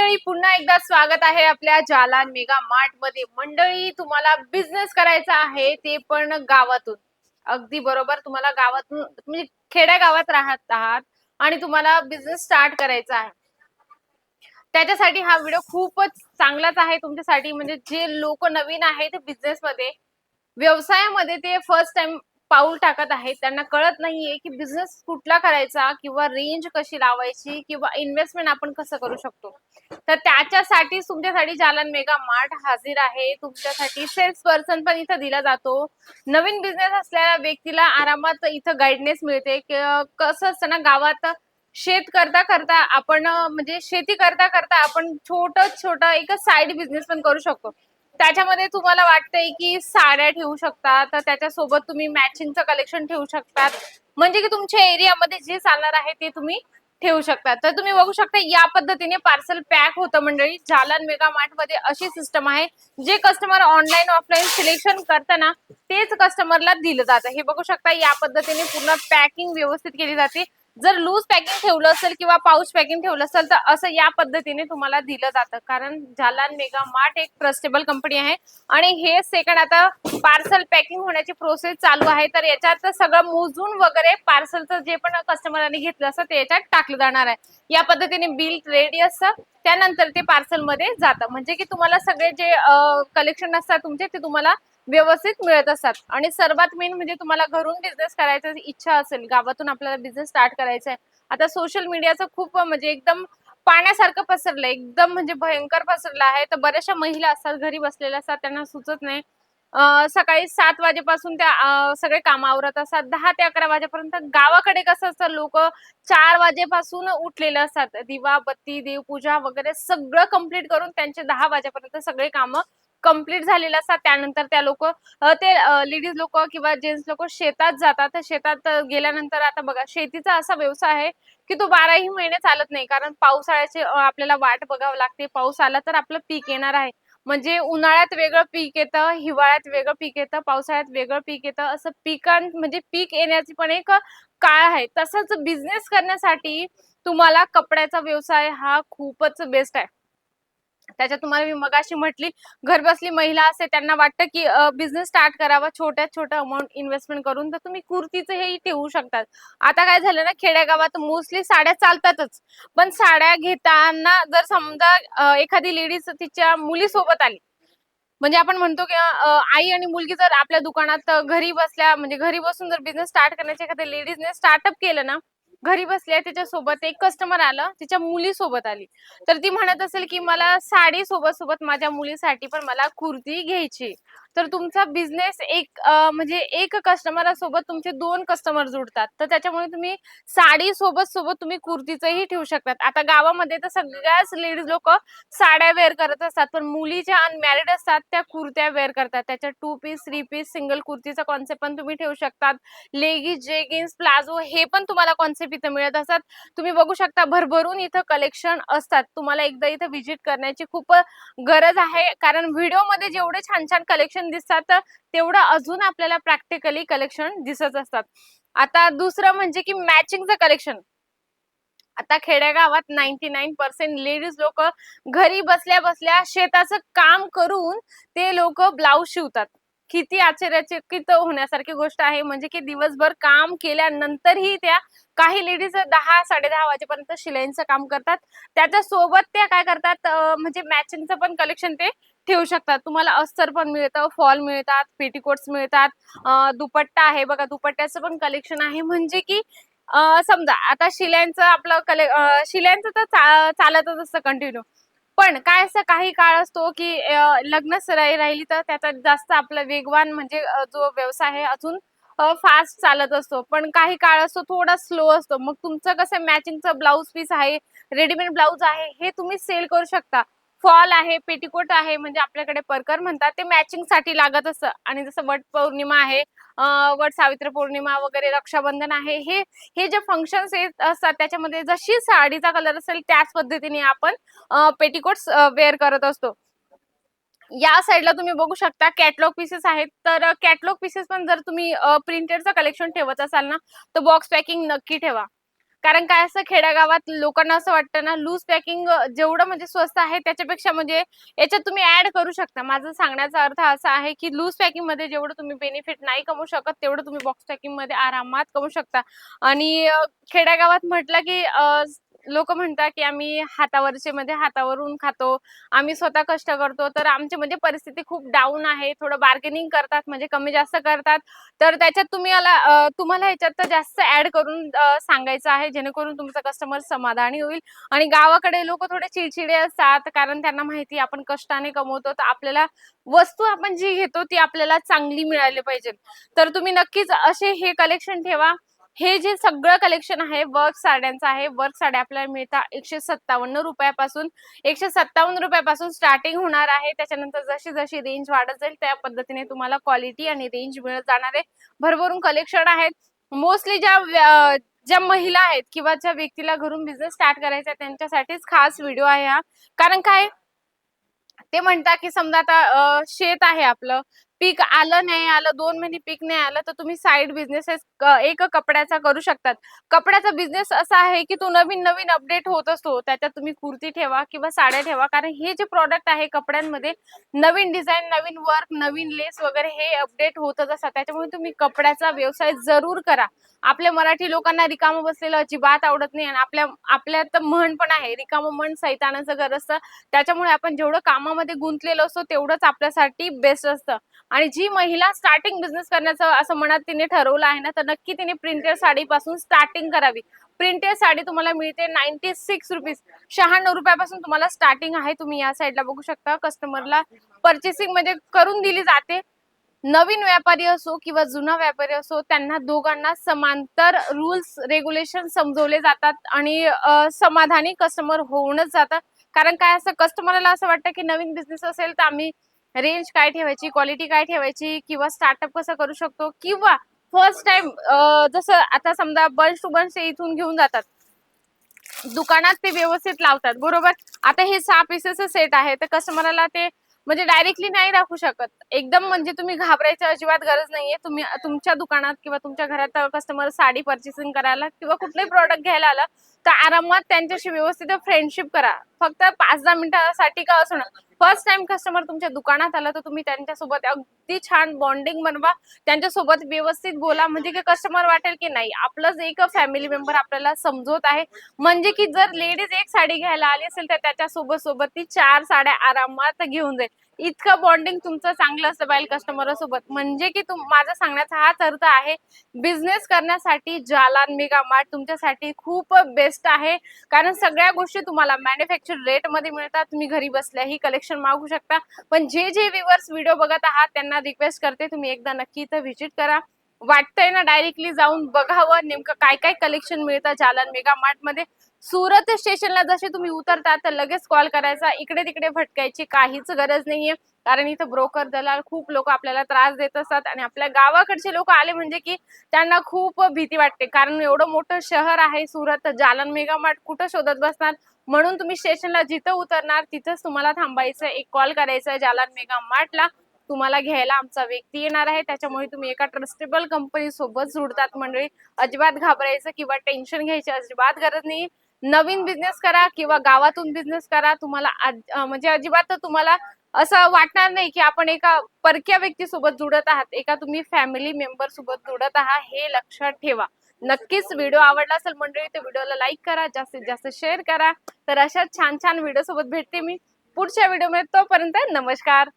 पुन्हा एकदा स्वागत आहे आपल्या जालान मेगा मार्टमध्ये. मंडळी तुम्हाला बिझनेस करायचा आहे ते पण गावातून. अगदी बरोबर तुम्हाला गावातून म्हणजे खेड्या गावात राहत आहात आणि तुम्हाला बिझनेस स्टार्ट करायचा आहे. त्याच्यासाठी हा व्हिडिओ खूपच चांगलाच आहे. तुमच्यासाठी म्हणजे जे लोक नवीन आहेत बिझनेस मध्ये व्यवसायामध्ये ते फर्स्ट टाइम पाऊल टाकत आहेत. त्यांना कळत नाहीये की बिझनेस कुठला करायचा किंवा रेंज कशी लावायची किंवा इन्व्हेस्टमेंट आपण कसं करू शकतो. तर त्याच्यासाठी तुमच्यासाठी जालन मेगा मार्ट हाजीर आहे. तुमच्यासाठी सेल्स पर्सन पण इथं दिला जातो. नवीन बिझनेस असलेल्या व्यक्तीला आरामात इथं गाईडनेस मिळते. कसं असतं ना गावात शेत करता करता आपण म्हणजे शेती करता करता आपण छोट छोट एक साइड बिझनेस पण करू शकतो. त्याच्यामध्ये तुम्हाला वाटतंय की साड्या ठेवू शकता तर त्याच्यासोबत तुम्ही मॅचिंगचं कलेक्शन ठेवू शकतात. म्हणजे की तुमच्या एरियामध्ये जे चालणार आहे ते तुम्ही ठेवू शकता. तर तुम्ही बघू शकता या पद्धतीने पार्सल पॅक होतं मंडळी. जालन मेगा मार्टमध्ये अशी सिस्टम आहे जे कस्टमर ऑनलाईन ऑफलाईन सिलेक्शन करताना तेच कस्टमरला दिलं जातं. हे बघू शकता या पद्धतीने पूर्ण पॅकिंग व्यवस्थित केली जाते. जर लूज पॅकिंग ठेवलं असेल किंवा पाऊच पॅकिंग ठेवलं असेल तर असं या पद्धतीने तुम्हाला दिलं जातं. कारण झालान मेगा मार्ट एक ट्रस्टेबल कंपनी आहे. आणि हे सेकंड आता पार्सल पॅकिंग होण्याची प्रोसेस चालू आहे. तर याच्यात सगळं मोजून वगैरे पार्सलचं जे पण कस्टमरांनी घेतलं असतं ते याच्यात टाकलं जाणार आहे. या पद्धतीने बिल रेडी असतं त्यानंतर ते पार्सलमध्ये जातं. म्हणजे की तुम्हाला सगळे जे कलेक्शन असतात तुमचे ते तुम्हाला व्यवस्थित मिळत असतात. आणि सर्वात मेन म्हणजे तुम्हाला घरून बिझनेस करायचा इच्छा असेल गावातून आपल्याला बिझनेस स्टार्ट करायचा आहे आता सोशल मीडियाचं खूप म्हणजे एकदम पाण्यासारखं पसरलं एकदम म्हणजे भयंकर पसरलं आहे. तर बऱ्याचशा महिला असतात घरी बसलेल्या असतात त्यांना सुचत नाही. सकाळी सात वाजेपासून त्या सगळे काम आवरत असतात. दहा ते अकरा वाजेपर्यंत गावाकडे कसं असतं लोक चार वाजेपासून उठलेले असतात. दिवा बत्ती देवपूजा वगैरे सगळं कंप्लीट करून त्यांचे दहा वाजेपर्यंत सगळे कामं कंप्लीट झालेलं असतात. त्यानंतर त्या लोक ते लेडीज लोक किंवा जेंट्स लोक शेतात जातात. शेतात गेल्यानंतर आता बघा शेतीचा असा व्यवसाय आहे की तो बाराही महिने चालत नाही. कारण पावसाळ्याची आपल्याला वाट बघावं लागते. पाऊस आला तर आपलं पीक येणार आहे. म्हणजे उन्हाळ्यात वेगळं पीक येतं हिवाळ्यात वेगळं पीक येतं पावसाळ्यात वेगळं पीक येतं. असं पिकां म्हणजे पीक येण्याची पण एक काळ आहे. तसंच बिझनेस करण्यासाठी तुम्हाला कपड्याचा व्यवसाय हा खूपच बेस्ट आहे. त्याच्यात तुम्हाला मी मगाशी म्हटली घर बसली महिला असते त्यांना वाटतं की बिझनेस स्टार्ट करावा छोट्या छोट्या अमाऊंट इन्व्हेस्टमेंट करून तर तुम्ही कुर्तीचं हे ठेवू शकतात. आता काय झालं ना खेड्यागावात मोस्टली साड्या चालतातच. पण साड्या घेताना जर समजा एखादी लेडीज तिच्या मुलीसोबत आली म्हणजे आपण म्हणतो की आई आणि मुलगी जर आपल्या दुकानात घरी बसल्या म्हणजे घरी बसून जर बिझनेस स्टार्ट करण्याचे एखाद्या लेडीजने स्टार्टअप केलं ना घरी बसल्या तिच्या सोबत एक कस्टमर आलं तिच्या मुली सोबत आली. तर ती म्हणत असेल की मला साडी सोबत सोबत माझ्या मुलीसाठी पण मला कुर्ती घ्यायची. तर तुमचा बिझनेस एक म्हणजे एक कस्टमरासोबत तुमचे दोन कस्टमर जुडतात. तर त्याच्यामुळे तुम्ही साडी सोबत सोबत तुम्ही कुर्तीचंही ठेवू शकतात. आता गावामध्ये तर सगळ्याच लेडीज लोक साड्या वेअर करत असतात पण मुली ज्या अनमॅरिड असतात त्या कुर्त्या वेअर करतात. त्याच्या two piece three piece single कुर्तीचा concept पण तुम्ही ठेवू शकतात. लेगीज जेगिन्स प्लाझो हे पण तुम्हाला कॉन्सेप्ट इथं मिळत असतात. तुम्ही बघू शकता भरभरून इथं कलेक्शन असतात. तुम्हाला एकदा इथं व्हिजिट करण्याची खूप गरज आहे. कारण व्हिडिओमध्ये जेवढे छान छान कलेक्शन कलेक्शन दिसतात तेवढं अजून आपल्याला प्रॅक्टिकली कलेक्शन दिसत असतात. आता दुसरं म्हणजे की मॅचिंगचं कलेक्शन आता खेड्यागावात नाईन्टी नाईन पर्सेंट लेडीज लोक घरी बसल्या बसल्या शेताचं काम करून ते लोक ब्लाऊज शिवतात. किती आश्चर्यचकित होण्यासारखी गोष्ट आहे. म्हणजे की दिवसभर काम केल्यानंतरही त्या काही लेडीज दहा साडे दहा वाजेपर्यंत शिलाईंचं काम करतात. त्याच्या सोबत त्या काय करतात म्हणजे मॅचिंगचं पण कलेक्शन ते ठेवू शकतात. तुम्हाला अस्तर पण मिळतं फॉल मिळतात पेटीकोट्स मिळतात. दुपट्टा आहे बघा दुपट्ट्याचं पण कलेक्शन आहे. म्हणजे की समजा आता शिल्यांचं आपलं कले शिल्यांचं तर चालतच असतं कंटिन्यू पण काय असं काही काळ असतो की लग्न सराई राहिली तर त्याचा जास्त आपला वेगवान म्हणजे जो व्यवसाय आहे अजून फास्ट चालत असतो. पण काही काळ असतो थोडा स्लो असतो. मग तुमचं कसं मॅचिंगचं ब्लाऊज पीस आहे रेडीमेड ब्लाऊज आहे हे तुम्ही सेल करू शकता. फॉल आहे पेटीकोट आहे म्हणजे आपल्याकडे परकर म्हणतात ते मॅचिंगसाठी लागत असतं. आणि जसं वट पौर्णिमा आहे वट सावित्र पौर्णिमा वगैरे रक्षाबंधन आहे हे हे जे फंक्शन्स येत असतात त्याच्यामध्ये जशी साडीचा कलर असेल त्याच पद्धतीने आपण पेटीकोट वेअर करत असतो. या साईडला तुम्ही बघू शकता कॅटलॉग पीसेस आहेत. तर कॅटलॉग पीसेस पण जर तुम्ही प्रिंटेडचं कलेक्शन ठेवत असाल ना तर बॉक्स पॅकिंग नक्की ठेवा. कारण काय असं खेड्यागावात लोकांना असं वाटतं ना लूज पॅकिंग जेवढं म्हणजे स्वस्त आहे त्याच्यापेक्षा म्हणजे याच्यात तुम्ही ऍड करू शकता. माझा सांगण्याचा अर्थ असा आहे की लूज पॅकिंगमध्ये जेवढं तुम्ही बेनिफिट नाही कमवू शकत तेवढं तुम्ही बॉक्स पॅकिंगमध्ये आरामात कमवू शकता. आणि खेड्यागावात म्हटलं की लोक म्हणतात की आम्ही हातावरचे म्हणजे हातावरून खातो आम्ही स्वतः कष्ट करतो तर आमची म्हणजे परिस्थिती खूप डाऊन आहे थोडं बार्गेनिंग करतात म्हणजे कमी जास्त करतात. तर त्याच्यात तुम्ही याला तुम्हाला ह्याच्यात जास्त ऍड करून सांगायचं आहे जेणेकरून तुमचा कस्टमर समाधानी होईल. आणि गावाकडे लोक थोडे चिडचिडे असतात कारण त्यांना माहिती आपण कष्टाने कमवतो तर आपल्याला वस्तू आपण जी घेतो ती आपल्याला चांगली मिळाली पाहिजे तर तुम्ही नक्कीच असे हे कलेक्शन ठेवा. हे जे सगळं कलेक्शन आहे वर्क साड्यांचं आहे वर्क साड्या आपल्याला मिळतात एकशे सत्तावन्न रुपयापासून एकशे सत्तावन्न रुपयापासून स्टार्टिंग होणार आहे. त्याच्यानंतर जशी जशी रेंज वाढत जाईल त्या पद्धतीने तुम्हाला क्वालिटी आणि रेंज मिळत जाणार आहे. भरभरून कलेक्शन आहेत. मोस्टली ज्या ज्या महिला आहेत किंवा ज्या व्यक्तीला घरून बिझनेस स्टार्ट करायचा आहे त्यांच्यासाठीच खास व्हिडिओ आहे हा. कारण काय? ते म्हणतात की समजा आता शेत आहे आपलं. पीक आलं नाही आलं दोन महिने पीक नाही आलं तर तुम्ही साईड बिझनेसेस एक कपड्याचा करू शकतात. कपड्याचा बिझनेस असा आहे की तो नवीन नवीन अपडेट होत असतो. त्याच्यात तुम्ही कुर्ती ठेवा किंवा साड्या ठेवा. कारण हे जे प्रॉडक्ट आहे कपड्यांमध्ये नवीन डिझाईन नवीन वर्क नवीन लेस वगैरे हे अपडेट होतच असतात. त्याच्यामुळे तुम्ही कपड्याचा व्यवसाय जरूर करा. आपल्या मराठी लोकांना रिकामं बसलेलं अजिबात आवडत नाही. आणि आपल्या आपल्यात तर म्हण पण आहे. रिकामं म्हण सैतानाचं घर असतं. त्याच्यामुळे आपण जेवढं कामामध्ये गुंतलेलो असतो तेवढंच आपल्यासाठी बेस्ट असतं. आणि जी महिला स्टार्टिंग बिझनेस करण्याचं असं मनात तिने ठरवलं आहे ना तर नक्की तिने प्रिंटेड साडीपासून स्टार्टिंग करावी. प्रिंटेड साडी तुम्हाला मिळते नाईन्टी सिक्स रुपीज शहाण्णव रुपयापासून तुम्हाला स्टार्टिंग आहे. तुम्ही या साईडला बघू शकता. कस्टमरला पर्चेसिंग म्हणजे करून दिली जाते. नवीन व्यापारी असो किंवा जुना व्यापारी असो त्यांना दोघांना समांतर रुल्स रेग्युलेशन समजवले जातात आणि समाधानी कस्टमर होऊनच जातात. कारण काय असं कस्टमरला असं वाटतं की नवीन बिझनेस असेल तर आम्ही रेंज काय ठेवायची क्वालिटी काय ठेवायची किंवा स्टार्टअप कसं करू शकतो किंवा फर्स्ट टाइम जसं आता समजा बंच टू बंच इथून घेऊन जातात. दुकानात ते व्यवस्थित लावतात बरोबर? आता हे सहा पीसेस सेट आहे तर कस्टमरला ते म्हणजे डायरेक्टली नाही राखू शकत. एकदम म्हणजे तुम्ही घाबरायची अजिबात गरज नाहीये. तुम्ही तुमच्या दुकानात किंवा तुमच्या घरात कस्टमर साडी पर्चेसिंग करायला किंवा कुठलंही प्रॉडक्ट घ्यायला आलं तर आरामात त्यांच्याशी व्यवस्थित फ्रेंडशिप करा. फक्त पाच दहा मिनिटासाठी का असो फर्स्ट टाइम कस्टमर तुमच्या दुकानात आला तर तुम्ही त्यांच्यासोबत अगदी छान बॉन्डिंग बनवा. त्यांच्यासोबत व्यवस्थित बोला म्हणजे की कस्टमर वाटेल की नाही. आपलंच एक फॅमिली मेंबर आपल्याला समजवत आहे. म्हणजे की जर लेडीज एक साडी घ्यायला आली असेल तर त्याच्यासोबत सोबत ती चार साड्या आरामात घेऊन जाईल. इतकं बॉन्डिंग तुमचं चांगलं असतं पाहिजे कस्टमर सोबत. म्हणजे की तुम माझा सांगण्याचा हाच अर्थ आहे बिझनेस करण्यासाठी जालान मेगा मार्ट तुमच्यासाठी खूप बेस्ट आहे. कारण सगळ्या गोष्टी तुम्हाला मॅन्युफॅक्चर रेटमध्ये मिळतात. तुम्ही घरी बसल्याही कलेक्शन मागू शकता. पण जे जे व्ह्युअर्स व्हिडिओ बघत आहात त्यांना रिक्वेस्ट करते तुम्ही एकदा नक्की इथं व्हिजिट करा. वाटतंय ना डायरेक्टली जाऊन बघावं नेमकं काय काय कलेक्शन मिळतं जालन मेगा मार्टमध्ये. सुरत स्टेशनला जसे तुम्ही उतरता तर लगेच कॉल करायचा. इकडे तिकडे भटकायची काहीच गरज नाहीये. कारण इथं ब्रोकर दलाल खूप लोक आपल्याला त्रास देत असतात आणि आपल्या गावाकडचे लोक आले म्हणजे की त्यांना खूप भीती वाटते. कारण एवढं मोठं शहर आहे सुरत जालन मेगा मार्ट कुठं शोधत बसणार? म्हणून तुम्ही स्टेशनला जिथं उतरणार तिथंच तुम्हाला थांबायचं एक कॉल करायचा जालन मेगा मार्टला तुम्हाला घ्यायला आमचा व्यक्ती येणार आहे. त्याच्यामुळे तुम्ही एका ट्रस्टेबल कंपनी सोबत जुडतात मंडळी. अजिबात घाबरायचं किंवा टेन्शन घ्यायची अजिबात गरज नाही नवीन बिझनेस करा किंवा गावातून बिझनेस करा तुम्हाला म्हणजे अजिबात तुम्हाला असं वाटणार नाही की आपण एका परक्या व्यक्तीसोबत जुडत आहात. एका तुम्ही फॅमिली मेंबर सोबत जुडत आहात हे लक्षात ठेवा. नक्कीच व्हिडिओ आवडला असेल मंडळी तर व्हिडिओला लाईक करा जास्तीत जास्त शेअर करा. तर अशा छान छान व्हिडिओ सोबत भेटते मी पुढच्या व्हिडिओमध्ये तोपर्यंत नमस्कार.